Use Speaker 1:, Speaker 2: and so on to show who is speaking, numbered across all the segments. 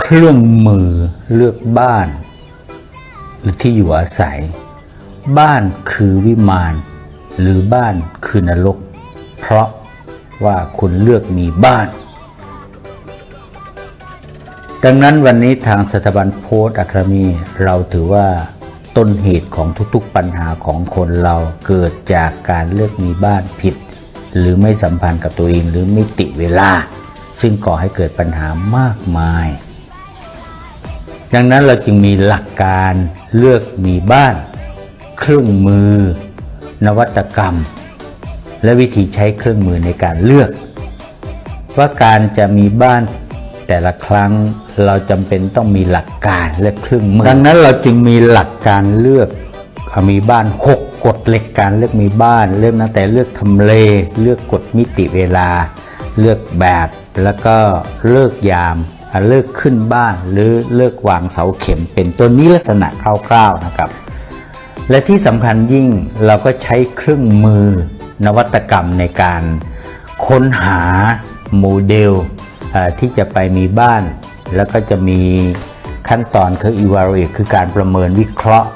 Speaker 1: เครื่องมือเลือกบ้าน หรือที่อยู่อาศัย บ้านคือวิมาน หรือบ้านคือนรก เพราะว่าคุณเลือกมีบ้าน ดังนั้นวันนี้ทางสถาบันโพสต์อะคามีเราถือว่าต้นเหตุของทุกๆปัญหาของคนเราเกิดจากการเลือกมีบ้านผิด หรือไม่สัมพันธ์กับตัวเองหรือไม่ติเวลา ซึ่งก่อให้เกิดปัญหามากมาย ดังนั้นเราจึงมีหลักการเลือกมีบ้าน เครื่องมือ นวัตกรรม และวิธีใช้เครื่องมือในการเลือก ว่าการจะมีบ้านแต่ละครั้งเราจำเป็นต้องมีหลักการและเครื่องมือ ดังนั้นเราจึงมีหลักการเลือกมีบ้าน 6 กฎเหล็กการเลือกมีบ้าน เริ่มตั้งแต่เลือกทำเล เลือกกฎมิติเวลา เลือกแบบแล้วก็เลิกยาม เลิกขึ้นบ้านหรือเลิกวางเสาเข็มเป็นตัวนี้ลักษณะคร่าวๆนะครับ และที่สำคัญยิ่งเราก็ใช้เครื่องมือนวัตกรรมในการค้นหาโมเดลที่จะไปมีบ้าน แล้วก็จะมีขั้นตอนคือ evaluate คือการประเมินวิเคราะห์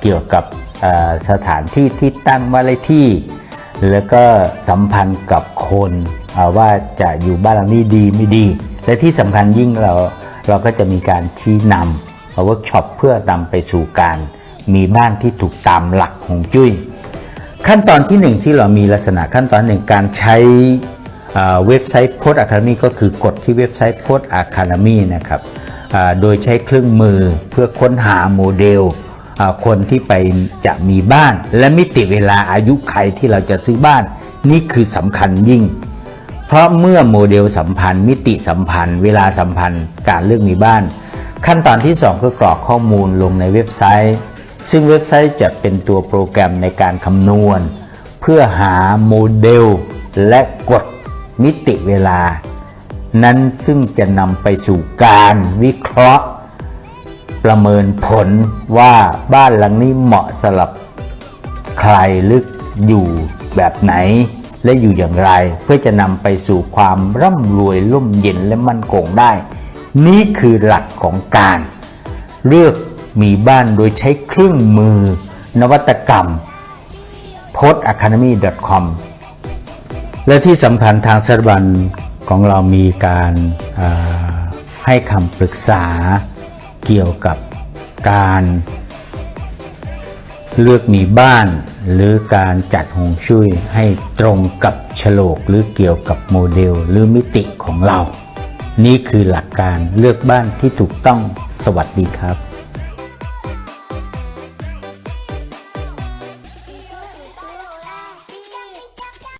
Speaker 1: เกี่ยวกับสถานที่ที่ตั้งบ้าเลขที่ แล้วก็สัมพันธ์กับคนว่าจะอยู่บ้านหลังนี้ดีไม่ดี และที่สำคัญยิ่งเราเราก็จะมีการชี้นำเวิร์กช็อปเพื่อนำไปสู่การมีบ้านที่ถูกตามหลักของจุ้ย ขั้นตอนที่หนึ่งที่เรามีลักษณะขั้นตอนหนึ่งการใช้เอ่อเว็บไซต์โพสอะคา d มีก็คือกดที่เว็บไซต์โพสอะคา d มีนะครับโดยใช้เครื่องมือเพื่อค้นหาโมเดลคนที่ไปจะมีบ้าน และมิติเวลาอายุใครที่เราจะซื้อบ้าน นี่คือสำคัญยิ่ง เพราะเมื่อโมเดลสัมพันธ์ มิติสัมพันธ์ เวลาสัมพันธ์ การเลือกมีบ้าน ขั้นตอนที่ 2 คือกรอกข้อมูลลงในเว็บไซต์ ซึ่งเว็บไซต์จะเป็นตัวโปรแกรมในการคำนวณ เพื่อหาโมเดล และกฎมิติเวลา นั้นซึ่งจะนำไปสู่การวิเคราะห์ ประเมินผลว่าบ้านหลังนี้เหมาะสำหรับใครลึกอยู่แบบไหน และอยู่อย่างไร เพื่อจะนำไปสู่ความร่ำรวยร่มเย็นและมั่นคงได้ นี่คือหลักของการ เลือกมีบ้านโดยใช้เครื่องมือ นวัตกรรม p o s t a c a d e m y c o m และที่สำคัญทางสถาบันของเรามีการาให้คำปรึกษาเกี่ยวกับการเลือกมีบ้าน หรือการจัดหงชุยให้ตรงกับโฉลกหรือเกี่ยวกับโมเดลหรือมิติของเรา นี่คือหลักการเลือกบ้านที่ถูกต้องสวัสดีครับ